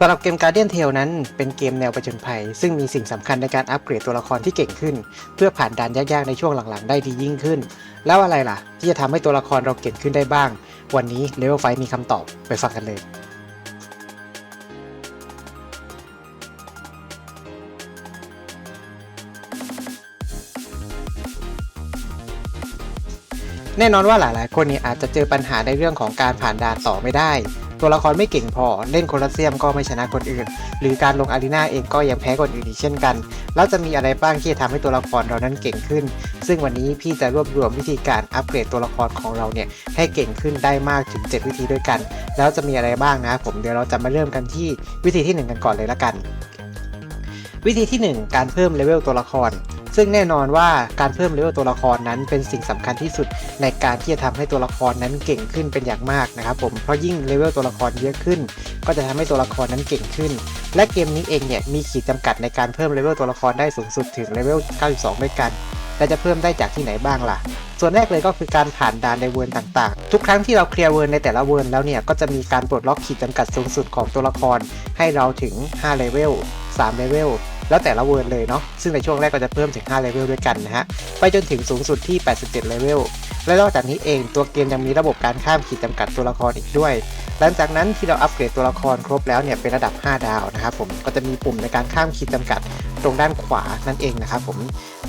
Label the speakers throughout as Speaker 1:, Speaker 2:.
Speaker 1: สำหรับเกม Guardian Tale นั้นเป็นเกมแนวประจนภัย ซึ่งมีสิ่งสำคัญในการอัปเกรดตัวละครที่เก่งขึ้น เพื่อผ่านด่านยากๆในช่วงหลังๆ ได้ดียิ่งขึ้น แล้วอะไรล่ะ ที่จะทำให้ตัวละครเราเก่งขึ้นได้บ้าง วันนี้ Level 5มีคำตอบไปฟังกันเลยแน่นอนว่าหลายๆ คนเนี่ยอาจจะเจอปัญหาในเรื่องของการผ่านด่านต่อไม่ได้ ตัวละครไม่เก่งพอเล่นโคลอสเซียมก็ไม่ชนะคนอื่น หรือการลงอารีนาเองก็ยังแพ้คนอื่นอีกเช่นกัน แล้วจะมีอะไรบ้างที่จะทำให้ตัวละครเรานั้นเก่งขึ้น ซึ่งวันนี้พี่จะรวบรวมวิธีการอัปเกรดตัวละครของเราเนี่ยให้เก่งขึ้นได้มากถึง 7 วิธีด้วยกัน แล้วจะมีอะไรบ้างนะผมเดี๋ยวเราจะมาเริ่มกันที่วิธีที่หนึ่งกันก่อนเลยละกัน วิธีที่หนึ่งการเพิ่มเลเวลตัวละคร ซึ่งแน่นอนว่าการเพิ่มเลเวลตัวละครนั้นเป็นสิ่งสำคัญที่สุดในการที่จะทำให้ตัวละครนั้นเก่งขึ้นเป็นอย่างมากนะครับผมเพราะยิ่งเลเวลตัวละครเยอะขึ้น ก็จะทำให้ตัวละครนั้นเก่งขึ้น และเกมนี้เองเนี่ยมีขีดจำกัดในการเพิ่มเลเวลตัวละครได้สูงสุดถึงเลเวล 92 ด้วยกันและจะเพิ่มได้จากที่ไหนบ้างล่ะ ส่วนแรกเลยก็คือการผ่านด่านในเวิร์นต่างๆ ทุกครั้งที่เราเคลียร์เวิร์นในแต่ละเวิร์นแล้วเนี่ย ก็จะมีการปลดล็อกขีดจำกัดสูงสุดของตัวละคร ให้เราถึง 5 เลเวล 3 เลเวล แล้วแต่ละเวิร์นเลยเนาะซึ่งในช่วงแรกก็จะเพิ่มถึง5เลเวลด้วยกันนะฮะไปจนถึงสูงสุดที่ 87เลเวลและนอกจากนี้เองตัวเกมยังมีระบบการข้ามขีดจำกัดตัวละครอีกด้วย หลังจากนั้นที่เราอัปเกรดตัวละครครบแล้วเนี่ยเป็นระดับ 5 ดาวนะครับผมก็จะมีปุ่มในการข้ามขีดจำกัดตรงด้านขวานั่นเองนะครับผม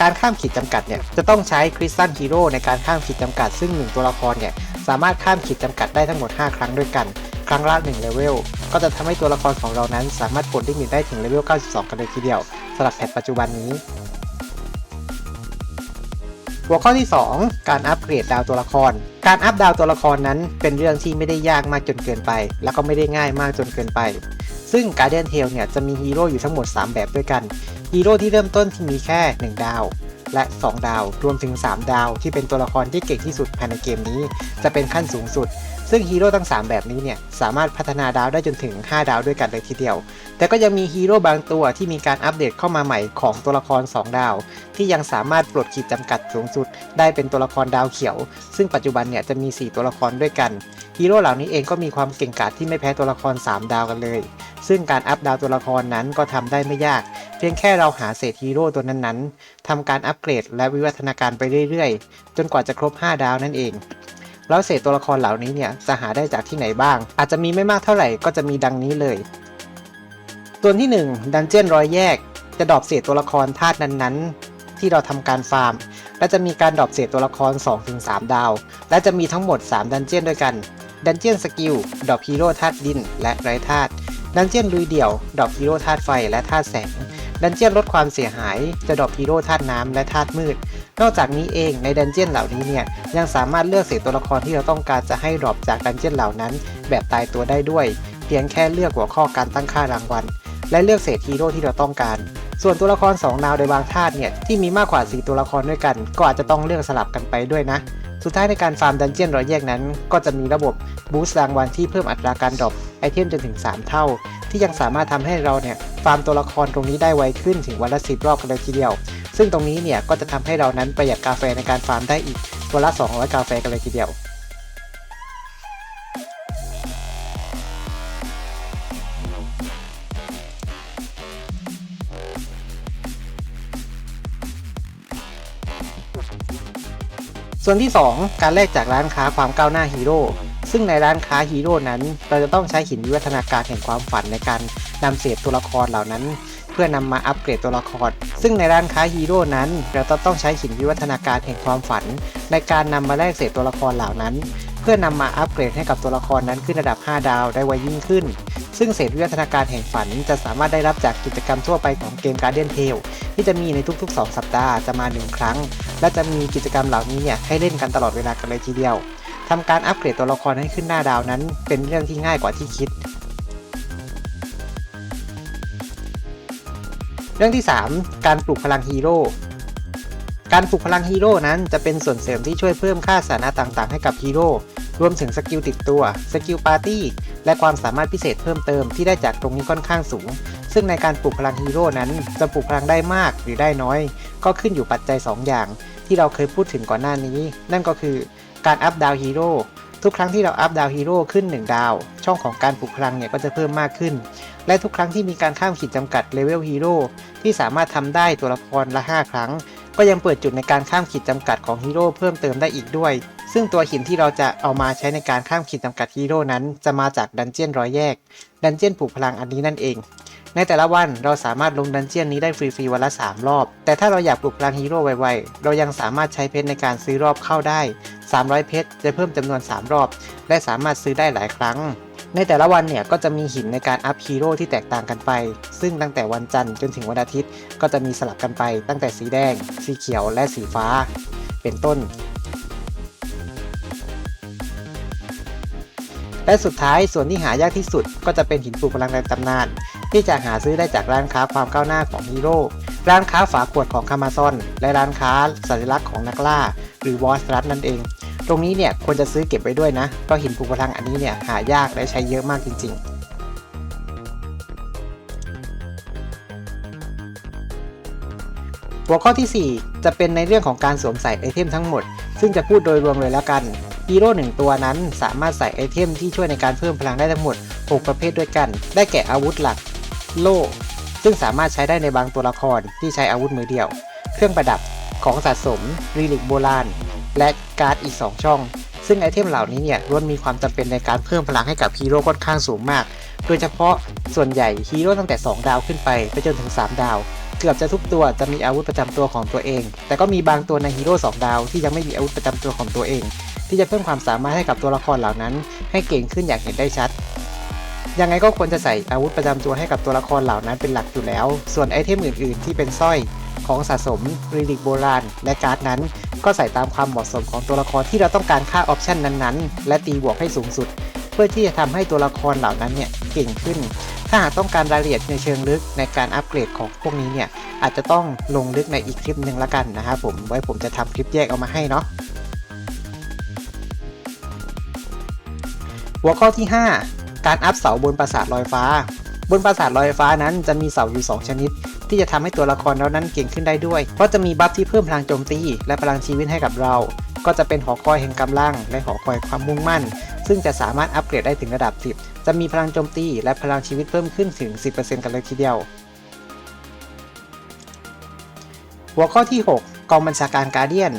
Speaker 1: การข้ามขีดจำกัดเนี่ยจะต้องใช้คริสตัลฮีโร่ในการข้ามขีดจำกัด ซึ่ง 1 ตัวละครเนี่ย สามารถข้ามขีดจำกัดได้ทั้งหมด 5 ครั้งด้วยกัน ครั้งละ1เลเวล ก็จะทำให้ตัวละครของเรานั้น สามารถปลดลิมิตได้ถึงเลเวล 92 กันเลยทีเดียวสำหรับแพทปัจจุบันนี้ หัวข้อที่ 2 การอัปเกรดดาวตัวละคร การอัปดาวตัวละครนั้น เป็นเรื่องที่ไม่ได้ยากมากจนเกินไป แล้วก็ไม่ได้ง่ายมากจนเกินไป ซึ่ง Guardian t a l เนี่ยจะมีฮีโร่อยู่ทั้งหมด 3 แบบด้วยกัน ฮีโร่ที่เริ่มต้นที่มีแค่ 1 ดาว และ 2 ดาว รวมถึง 3 ดาว ที่เป็นตัวละครที่เก่งที่สุดภายในเกมนี้ จะเป็นขั้นสูงสุด ซึ่งฮีโร่ทั้ง 3 แบบนี้เนี่ย สามารถพัฒนาดาวได้จนถึง 5 ดาวด้วยกันเลยทีเดียว แต่ก็ยังมีฮีโร่บางตัวที่มีการอัปเดตเข้ามาใหม่ของตัวละคร 2 ดาว ที่ยังสามารถปลดขีดจำกัดสูงสุด ได้เป็นตัวละครดาวเขียว ซึ่งปัจจุบันเนี่ยจะมี 4 ตัวละครด้วยกัน ฮีโร่เหล่านี้เองก็มีความเก่งกาจที่ไม่แพ้ตัวละคร 3 ดาวกันเลย ซึ่งการอัปดาวตัวละครนั้นก็ทำได้ไม่ยาก เพียงแค่เราหาเศษฮีโร่ตัวนั้นๆทำการอัปเกรดและวิวัฒนาการไปเรื่อยๆ จนกว่าจะครบ 5 ดาวนั่นเองแล้วเศษตัวละครเหล่านี้เนี่ยจะหาได้จากที่ไหนบ้าง อาจจะมีไม่มากเท่าไหร่ก็จะมีดังนี้เลย ส่วนที่ 1 ดันเจี้ยนร้อยแยก จะดรอปเศษตัวละครธาตุนั้นๆ ที่เราทำการฟาร์ม และจะมีการดรอปเศษตัวละคร 2-3 ดาว และจะมีทั้งหมด 3 ดันเจี้ยนด้วยกัน ดันเจียนสกิลดรอปฮีโร่ธาตุดินและไร้ธาตุดันเจียนลุยเดี่ยวดรอปฮีโร่ธาตุไฟและธาตุแสง ดันเจียนลดความเสียหาย จะดรอปฮีโร่ธาตุน้ำและธาตุมืด นอกจากนี้เองในดันเจียนเหล่านี้เนี่ยยังสามารถเลือกเศษตัวละครที่เราต้องการจะให้ดรอปจากดันเจียนเหล่านั้น แบบตายตัวได้ด้วย เพียงแค่เลือกหัวข้อการตั้งค่ารางวัล และเลือกเศษฮีโร่ที่เราต้องการ ส่วนตัวละคร2ดาวในบางธาตุเนี่ยที่มีมากกว่า 4 ตัวละครด้วยกัน ก็อาจจะต้องเลือกสลับกันไปด้วยนะ สุดท้ายในการฟาร์มดันเจี้ยนรอยแยกนั้น ก็จะมีระบบบูสต์รางวัลที่เพิ่มอัตราการดรอปไอเทมจนถึง 3 เท่า ที่ยังสามารถทำให้เราเนี่ยฟาร์มตัวละครตรงนี้ได้ไวขึ้นถึงวันละ10รอบกันเลยทีเดียว ซึ่งตรงนี้เนี่ยก็จะทำให้เรานั้นประหยัดกาแฟในการฟาร์มได้อีกวันละ 200 กาแฟกันเลยทีเดียว ส่วนที่ 2 การแลกจากร้านค้าความก้าวหน้าฮีโร่ซึ่งในร้านค้าฮีโร่นั้น เราจะต้องใช้หินวิวัฒนาการแห่งความฝันในการนำเศษตัวละครเหล่านั้น เพื่อนำมาอัปเกรดตัวละคร ซึ่งในร้านค้าฮีโร่นั้น เราจะต้องใช้หินวิวัฒนาการแห่งความฝัน ในการนำมาแลกเศษตัวละครเหล่านั้น เพื่อนำมาอัปเกรดให้กับตัวละครนั้นขึ้นระดับ 5 ดาวได้ไวยิ่งขึ้น ซึ่งเศษวิวัฒนาการแห่งฝันจะสามารถได้รับจากกิจกรรมทั่วไปของเกม Guardian Tale ที่จะมีในทุกๆ 2 สัปดาห์จะมา 1 ครั้ง และจะมีกิจกรรมเหล่านี้เนี่ยให้เล่นกันตลอดเวลากันเลยทีเดียวทำการอัปเกรดตัวละครให้ขึ้นหน้าดาวนั้น เป็นเรื่องที่ง่ายกว่าที่คิดเรื่องที่ 3 การปลุกพลังฮีโร่ การปลุกพลังฮีโร่นั้นจะเป็นส่วนเสริมที่ช่วยเพิ่มค่าสานะต่างๆ ให้กับฮีโร่ รวมถึงสกิลติดตัว สกิลปาร์ตี้ และความสามารถพิเศษเพิ่มเติมที่ได้จากตรงนี้ค่อนข้างสูง ซึ่งในการปลุกพลังฮีโร่นั้น จะปลุกพลังได้มากหรือได้น้อย ก็ขึ้นอยู่ปัจจัย 2 อย่าง ที่เราเคยพูดถึงก่อนหน้านี้ นั่นก็คือการอัพดาวฮีโร่ทุกครั้งที่เราอัพดาวฮีโร่ขึ้น 1 ดาว ช่องของการปลุกพลังเนี่ยก็จะเพิ่มมากขึ้น และทุกครั้งที่มีการข้ามขีดจำกัดเลเวลฮีโร่ที่สามารถทำได้ตัวละครละ 5 ครั้ง ก็ยังเปิดจุดในการข้ามขีดจำกัดของฮีโร่เพิ่มเติมได้อีกด้วย ซึ่งตัวหินที่เราจะเอามาใช้ในการข้ามขีดจำกัดฮีโร่นั้น จะมาจากดันเจียนร้อยแยก ดันเจียนปลุกพลังอันนี้นั่นเอง ในแต่ละวันเราสามารถลงดันเจียนนี้ได้ฟรีๆวันละ 3 รอบ แต่ถ้าเราอยากปลุกพลังฮีโร่ไวๆ เรายังสามารถใช้เพชรในการซื้อรอบเข้าได้ 300 เพชรจะเพิ่มจำนวน 3 รอบ และสามารถซื้อได้หลายครั้งในแต่ละวันเนี่ยก็จะมีหินในการอัพฮีโร่ที่แตกต่างกันไป ซึ่งตั้งแต่วันจันทร์จนถึงวันอาทิตย์ ก็จะมีสลับกันไปตั้งแต่สีแดง สีเขียวและสีฟ้า เป็นต้น และสุดท้ายส่วนที่หายากที่สุด ก็จะเป็นหินปลูกพลังในตำนาน ที่จะหาซื้อได้จากร้านค้าความก้าวหน้าของฮีโร่ร้านค้าฝาขวดของคามาซอน และร้านค้าสัญลักษณ์ของนักล่า หรือวอสรัตนั่นเอง ตรงนี้เนี่ยควรจะซื้อเก็บไว้ด้วยนะเพราะหินปลูกพลังอันนี้เนี่ยหายากและใช้เยอะมากจริง ๆหัวข้อที่ 4 จะเป็นในเรื่องของการสวมใส่ไอเทมทั้งหมด ซึ่งจะพูดโดยรวมเลยแล้วกัน ฮีโร่หนึ่งตัวนั้นสามารถใส่ไอเทมที่ช่วยในการเพิ่มพลังได้ทั้งหมด 6 ประเภทด้วยกัน ได้แก่อาวุธหลัก โล่ ซึ่งสามารถใช้ได้ในบางตัวละครที่ใช้อาวุธมือเดียว เครื่องประดับ ของสะสม รีลิกโบราณ และการ์ดอีก 2 ช่อง ซึ่งไอเทมเหล่านี้เนี่ยล้วนมีความจำเป็นในการเพิ่มพลังให้กับฮีโร่ค่อนข้างสูงมาก โดยเฉพาะส่วนใหญ่ฮีโร่ตั้งแต่ 2 ดาวขึ้นไปไปจนถึง 3 ดาวเกือบจะทุกตัวจะมีอาวุธประจำตัวของตัวเอง แต่ก็มีบางตัวในฮีโร่2ดาวที่ยังไม่มีอาวุธประจำตัวของตัวเอง ที่จะเพิ่มความสามารถให้กับตัวละครเหล่านั้น ให้เก่งขึ้นอย่างเห็นได้ชัดยังไงก็ควรจะใส่อาวุธประจำตัวให้กับตัวละครเหล่านั้นเป็นหลักอยู่แล้ว ส่วนไอเทมอื่น ๆ ที่เป็นสร้อยของสะสมรีลิกโบราณ และการ์ดนั้น ก็ใส่ตามความเหมาะสมของตัวละครที่เราต้องการค่าออปชันนั้นๆ และตีบวกให้สูงสุด เพื่อที่จะทำให้ตัวละครเหล่านั้นเนี่ยเก่งขึ้น ถ้าหากต้องการรายละเอียดในเชิงลึกในการอัปเกรดของพวกนี้เนี่ยอาจจะต้องลงลึกในอีกคลิปหนึ่งละกันนะครับผมไว้ผมจะทำคลิปแยกเอามาให้เนาะ หัวข้อที่ 5 การอัพเสาบนปราสาทลอยฟ้า บนปราสาทลอยฟ้านั้นจะมีเสาอยู่ 2 ชนิด ที่จะทำให้ตัวละครเรานั้นเก่งขึ้นได้ด้วย เพราะจะมีบัฟที่เพิ่มพลังโจมตี และพลังชีวิตให้กับเรา ก็จะเป็นหอคอยแห่งกำลัง และหอคอยความมุ่งมั่น ซึ่งจะสามารถอัปเกรดได้ถึงระดับ 10 จะมีพลังโจมตี และพลังชีวิตเพิ่มขึ้นถึง 10%กันเลยทีเดียว หัวข้อที่ 6 กองบัญชาการการเดียน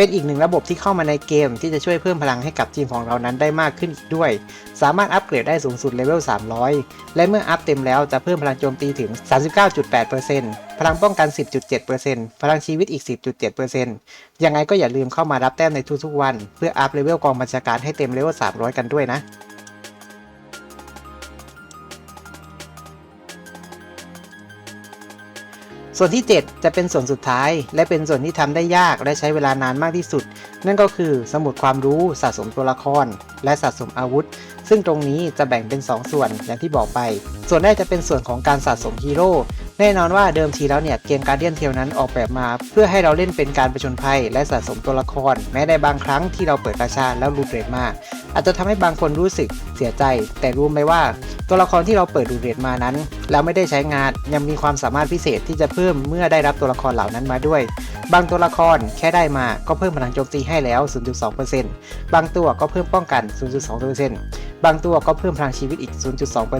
Speaker 1: เป็นอีกหนึ่งระบบที่เข้ามาในเกมที่จะช่วยเพิ่มพลังให้กับทีมของเรานั้นได้มากขึ้นอีกด้วย สามารถอัปเกรดได้สูงสุดเลเวล 300 และเมื่ออัพเต็มแล้วจะเพิ่มพลังโจมตีถึง 39.8%พลังป้องกัน 10.7%พลังชีวิตอีก 10.7%ยังไงก็อย่าลืมเข้ามารับแต้มในทุกๆวัน เพื่ออัพเลเวลกองบัญชาการให้เต็มเลเวล 300 กันด้วยนะ ส่วนที่ 7 จะเป็นส่วนสุดท้าย และเป็นส่วนที่ทำได้ยากและใช้เวลานานมากที่สุด นั่นก็คือสมุดความรู้สะสมตัวละคร และสะสมอาวุธ ซึ่งตรงนี้จะแบ่งเป็น 2 ส่วนอย่างที่บอกไป ส่วนแรกจะเป็นส่วนของการสะสมฮีโร่แน่นอนว่าเดิมทีแล้วเนี่ยเกมการเดียนเทลนั้นออกแบบมา เพื่อให้เราเล่นเป็นการประชนภัย และสะสมตัวละคร แม้ในบางครั้งที่เราเปิดกาชาแล้วรูดเรทมา อาจจะทำให้บางคนรู้สึกเสียใจ แต่รู้ไหมว่า ตัวละครที่เราเปิดดูเรทมานั้นแล้วไม่ได้ใช้งานยังมีความสามารถพิเศษที่จะเพิ่มเมื่อได้รับตัวละครเหล่านั้นมาด้วย บางตัวละครแค่ได้มาก็เพิ่มพลังโจมตีให้แล้ว 0.2%บางตัวก็เพิ่มป้องกัน 0.2%บางตัวก็เพิ่มพลังชีวิตอีก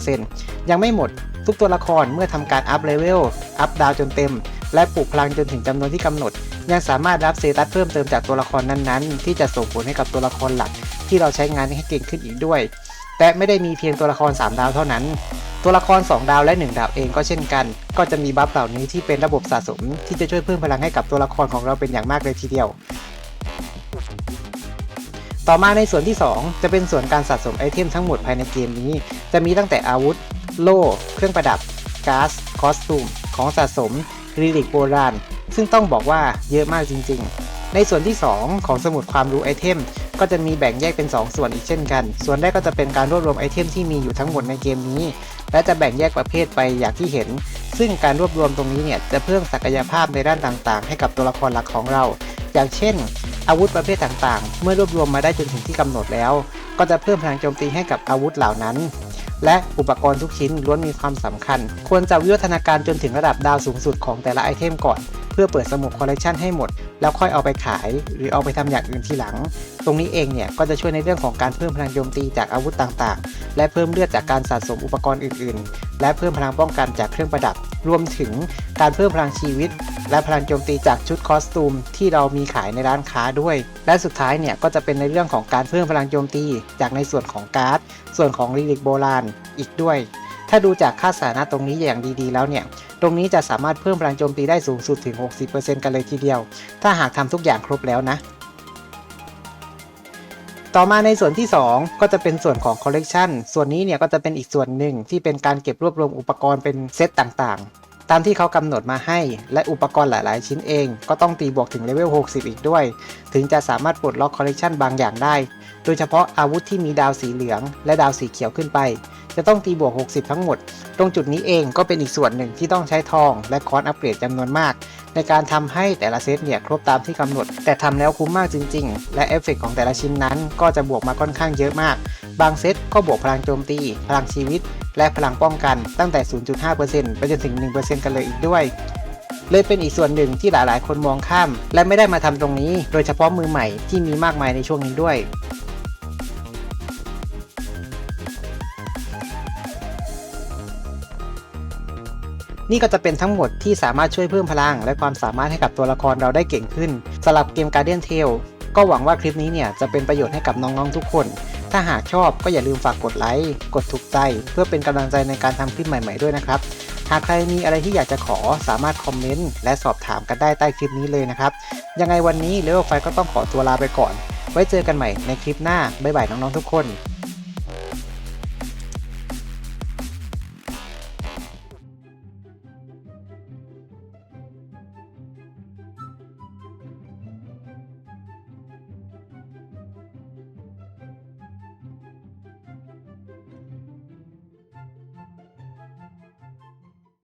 Speaker 1: 0.2%ยังไม่หมด ทุกตัวละครเมื่อทำการอัพเลเวลอัพดาวจนเต็ม และปลูกพลังจนถึงจำนวนที่กำหนดยังสามารถรับเซตัสเพิ่มเติมจากตัวละครนั้นๆ ที่จะส่งผลให้กับตัวละครหลัก ที่เราใช้งานให้เก่งขึ้นอีกด้วย แต่ไม่ได้มีเพียงตัวละคร 3 ดาวเท่านั้น ตัวละคร 2 ดาวและ 1 ดาวเองก็เช่นกัน ก็จะมีบัฟเหล่านี้ที่เป็นระบบสะสม ที่จะช่วยเพิ่มพลังให้กับตัวละครของเราเป็นอย่างมากเลยทีเดียว ต่อมาในส่วนที่ 2 จะเป็นส่วนการสะสมไอเทมทั้งหมดภายในเกมนี้ จะมีตั้งแต่อาวุธ โล่ เครื่องประดับก๊าซคอสตูม ของสะสมรีลิกโบราณ ซึ่งต้องบอกว่าเยอะมากจริงๆ ในส่วนที่ 2 ของสมุดความรู้ไอเทม ก็จะมีแบ่งแยกเป็น 2 ส่วนอีกเช่นกัน ส่วนแรกก็จะเป็นการรวบรวมไอเทมที่มีอยู่ทั้งหมดในเกมนี้ และจะแบ่งแยกประเภทไปอย่างที่เห็น ซึ่งการรวบรวมตรงนี้เนี่ยจะเพิ่มศักยภาพในด้านต่างๆ ให้กับตัวละครหลักของเรา อย่างเช่น อาวุธประเภทต่างๆ เมื่อรวบรวมมาได้จนถึงที่กำหนดแล้ว ก็จะเพิ่มพลังโจมตีให้กับอาวุธเหล่านั้น และอุปกรณ์ทุกชิ้นล้วนมีความสำคัญ ควรจะวิวัฒนาการจนถึงระดับดาวสูงสุดของแต่ละไอเทมก่อน พื่อพื่อเปิดสมุดคอลเลกชันให้หมด แล้วค่อยเอาไปขาย หรือเอาไปทำอย่างอื่นทีหลัง ตรงนี้เองเนี่ยก็จะช่วยในเรื่องของการเพิ่มพลังโจมตีจากอาวุธต่างๆ และเพิ่มเลือดจากการสะสมอุปกรณ์อื่นๆ และเพิ่มพลังป้องกันจากเครื่องประดับ รวมถึงการเพิ่มพลังชีวิต และพลังโจมตีจากชุดคอสตูม ที่เรามีขายในร้านค้าด้วย และสุดท้ายเนี่ยก็จะเป็นในเรื่องของการเพิ่มพลังโจมตีจากในส่วนของการ์ด ส่วนของรีลิกโบราณอีกด้วย ถ้าดูจากค่าสถานะตรงนี้อย่างดีๆ แล้วเนี่ย ตรงนี้จะสามารถเพิ่มพลังโจมตีได้สูงสุดถึง 60%กันเลยทีเดียว ถ้าหากทำทุกอย่างครบแล้วนะ ต่อมาในส่วนที่ 2 ก็จะเป็นส่วนของคอลเลกชันส่วนนี้เนี่ยก็จะเป็นอีกส่วนหนึ่งที่เป็นการเก็บรวบรวมอุปกรณ์เป็นเซตต่างๆ ตามที่เขากำหนดมาให้ และอุปกรณ์หลาย ๆ ชิ้นเอง ก็ต้องตีบวกถึงเลเวล 60 อีกด้วย ถึงจะสามารถปลดล็อกคอลเลกชันบางอย่างได้ โดยเฉพาะอาวุธที่มีดาวสีเหลือง และดาวสีเขียวขึ้นไป จะต้องตีบวก 60 ทั้งหมด ตรงจุดนี้เองก็เป็นอีกส่วนหนึ่งที่ต้องใช้ทองและคอร์สอัปเกรดจำนวนมาก ในการทำให้แต่ละเซตเนี่ยครบตามที่กำหนด แต่ทำแล้วคุ้มมากจริง ๆ และเอฟเฟกต์ของแต่ละชิ้นนั้น ก็จะบวกมาค่อนข้างเยอะมาก บางเซตก็บวกพลังโจมตี พลังชีวิต และพลังป้องกันตั้งแต่ 0.5%ไปจนถึง 1%กันเลยอีกด้วยเลยเป็นอีกส่วนหนึ่งที่หลายๆ คนมองข้าม และไม่ได้มาทำตรงนี้ โดยเฉพาะมือใหม่ที่มีมากมายในช่วงนี้ด้วย นี่ก็จะเป็นทั้งหมดที่สามารถช่วยเพิ่มพลัง และความสามารถให้กับตัวละครเราได้เก่งขึ้นสำหรับเกม Guardian t a l ก็หวังว่าคลิปนี้เนี่ยจะเป็นประโยชน์ให้กับน้องๆทุกคน ถ้าหากชอบก็อย่าลืมฝากกดไลค์ กดถูกใจ เพื่อเป็นกำลังใจในการทำคลิปใหม่ๆด้วยนะครับ หากใครมีอะไรที่อยากจะขอสามารถคอมเมนต์และสอบถามกันได้ใต้คลิปนี้เลยนะครับ ยังไงวันนี้เลเวลไฟก็ต้องขอตัวลาไปก่อน ไว้เจอกันใหม่ในคลิปหน้า บ๊ายบายน้องๆทุกคน